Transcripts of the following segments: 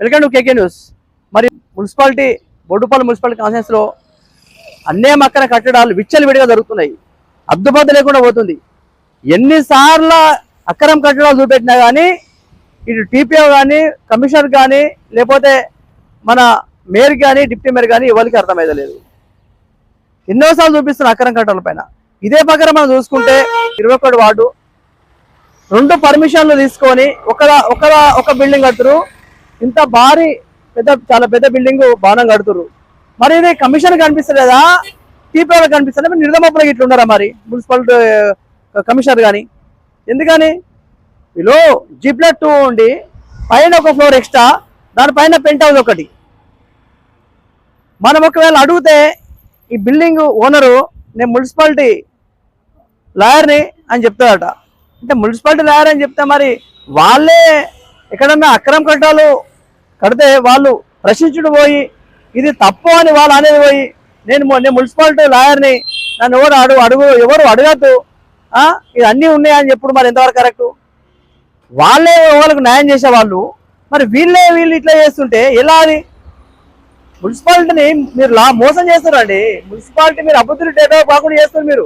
Welcome to KK news. మరి municipality Boddupalem municipality కాన్ఫరెన్స్లో అన్నే మక్కన కట్టడాలు విచ్చలవిడిగా జరుగుతున్నాయి. అద్దుబద్ద లేకుండా పోతుంది. ఎన్నిసార్లు అక్రమ కట్టడాలు చూపెట్టినా కానీ ఇటు టీపీఓ కానీ కమిషనర్ కానీ లేకపోతే మన మేయర్ కానీ డిప్యూటీ మేయర్ కానీ ఎవరికి అర్థమైతలేదు. ఎన్నోసార్లు చూపిస్తున్న అక్రమ కట్టడాల పైన. ఇదే ప్రకారం మనం చూసుకుంటే ఇరవై ఒకటి వార్డు రెండు పర్మిషన్లు తీసుకొని ఒక ఒక ఒక బిల్డింగ్ కడుతురు ఇంత భారీ పెద్ద చాలా పెద్ద బిల్డింగ్ బాణం కడుతురు మరి ఇది కమిషన్ కనిపిస్తలేదా? టీపీఆర్ కనిపిస్తుంది మరి నిర్దమప్పులకు ఇట్లా ఉన్నారా మరి? మున్సిపాలిటీ కమిషనర్ కానీ ఎందుకని? వీళ్ళు జిప్లెట్ టూ ఉండి పైన ఒక ఫ్లోర్ ఎక్స్ట్రా దానిపైన పెంట్ హౌస్ ఒకటి. మనం ఒకవేళ అడిగితే ఈ బిల్డింగ్ ఓనరు నేను మున్సిపాలిటీ లాయర్ని అని చెప్తాడట. అంటే మున్సిపాలిటీ లాయర్ చెప్తే మరి వాళ్ళే ఎక్కడన్నా అక్రమ కట్టాలు కడితే వాళ్ళు ప్రశ్నించుడు పోయి ఇది తప్పు అని వాళ్ళు అనేది పోయి నేను నేను మున్సిపాలిటీ లాయర్ని నన్ను ఎవరు అడుగు అడుగు ఎవరు అడగద్దు ఇది అన్నీ ఉన్నాయని చెప్పుడు మరి ఎంతవరకు కరెక్ట్? వాళ్ళే వాళ్ళకు న్యాయం చేసేవాళ్ళు మరి వీళ్ళే వీళ్ళు ఇట్లా చేస్తుంటే ఎలా అది మున్సిపాలిటీని మీరు లా మోసం చేస్తారండి మున్సిపాలిటీ మీరు అభివృద్ధి డేటా కాకుండా చేస్తారు మీరు.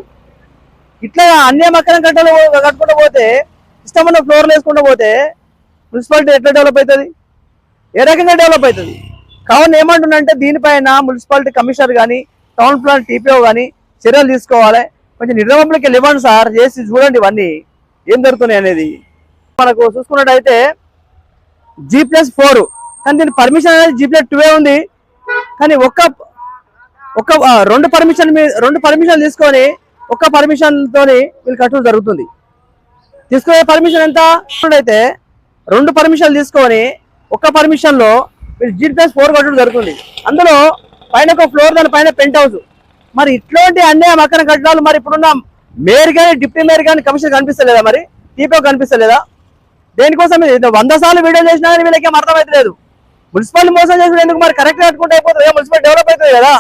ఇట్లా అన్ని అక్కడ కట్టలు కట్టుకుంటూ పోతే ఇష్టమైన ఫ్లోర్లు వేసుకుంటూ పోతే మున్సిపాలిటీ ఎట్లా డెవలప్ అవుతుంది ఏ రకంగా డెవలప్ అవుతుంది కావున ఏమంటున్నంటే దీనిపైన మున్సిపాలిటీ కమిషనర్ కానీ టౌన్ ప్లాన్ టీపీఓ కానీ చర్యలు తీసుకోవాలి. కొంచెం నిర్ణయంలోకి ఇవ్వండి సార్ చేసి చూడండి ఇవన్నీ. ఏం జరుగుతున్నాయి అనేది. మనకు చూసుకున్నట్టయితే జీ ప్లస్ ఫోర్ కానీ దీని పర్మిషన్ అనేది జీ ప్లస్ టూ ఉంది. కానీ ఒక్క ఒక రెండు పర్మిషన్ రెండు పర్మిషన్ తీసుకొని ఒక్క పర్మిషన్ తోని వీళ్ళు కట్టడం జరుగుతుంది. తీసుకునే పర్మిషన్ ఎంత? అయితే రెండు పర్మిషన్లు తీసుకొని ఒక్క పర్మిషన్లో వీళ్ళు జీ ప్లస్ ఫోర్ కట్టడం జరుగుతుంది. అందులో పైన ఒక ఫ్లోర్ దాని పైన పెంట్ హౌస్ మరి ఇట్లాంటి అన్యాయ అక్కడ కట్టడాలు మరి ఇప్పుడున్న మేయర్ కానీ డిప్యూటీ మేయర్ కానీ కమిషన్ కనిపిస్తలేదా మరి? టీపీ కనిపిస్తలేదా? దేనికోసం వంద సార్లు వీడియో చేసినా కానీ వీళ్ళకి ఏం అర్థమైతలేదు మున్సిపాలిటీ మోసం చేసిన ఎందుకు మరి? కరెక్ట్ కట్టుకుంటే అయిపోతుంది మున్సిపల్ డెవలప్ అవుతుంది కదా.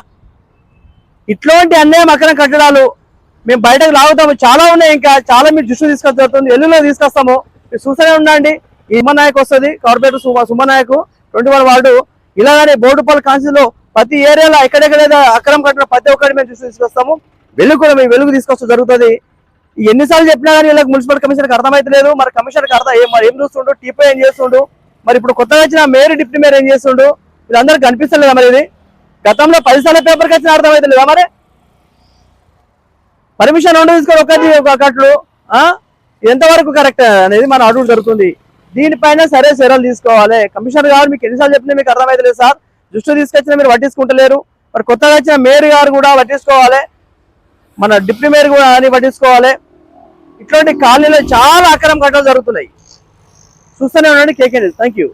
ఇట్లాంటి అన్యాయం అక్రమ కట్టడాలు మేము బయటకు లాగుతాము. చాలా ఉన్నాయి ఇంకా. చాలా మీరు దృష్టి జరుగుతుంది ఎల్లులో తీసుకొస్తాము. మీరు చూస్తూనే ఉండండి. ఈ వస్తుంది. Corporator Suma Sumanayak twenty one ward. ఇలాగనే బోర్డుపల్లి కాన్సిల్లో ప్రతి ఏరియాలో ఎక్కడెక్కడైతే అక్రమం కట్టిన ప్రతి ఒక్కటి మేము దృష్టి తీసుకొస్తాము. వెలుగు కూడా మేము వెలుగు తీసుకొస్తూ జరుగుతుంది. ఎన్నిసార్లు చెప్పినా కానీ వీళ్ళకి మున్సిపల్ కమిషనర్కి అర్థమైతలేదు. మరి కమిషనర్కి అర్థం ఏం? మరి ఏం చూస్తుండు? టీపీ ఏం చేస్తుండు? మరి ఇప్పుడు కొత్తగా వచ్చిన మేయర్ డిప్యూటీ మేయర్ ఏం చేస్తుండు? వీళ్ళందరికీ కనిపిస్తలేదా మరి ఇది? గతంలో పది సార్లు పేపర్కి వచ్చిన అర్థమైతలేదా మరి? పర్మిషన్ రెండు తీసుకొని ఒకటి ఒక కట్లు ఎంతవరకు కరెక్ట్ అనేది మన అడుగు జరుగుతుంది దీనిపైన సరే చర్యలు తీసుకోవాలి. కమిషనర్ గారు మీకు ఎన్నిసార్లు చెప్పినా మీకు అర్థమైతలేదు సార్. దృష్టి తీసుకొచ్చినా మీరు పట్టించుకుంటలేరు మరి కొత్తగా వచ్చిన మేయర్ గారు కూడా పట్టించుకోవాలి మన డిప్యూటీ మేయర్ కూడా అని పట్టించుకోవాలి ఇట్లాంటి కాలనీలో చాలా అక్రమ ఘటనలు జరుగుతున్నాయి. చూస్తూనే ఉండండి కేకే థ్యాంక్ యూ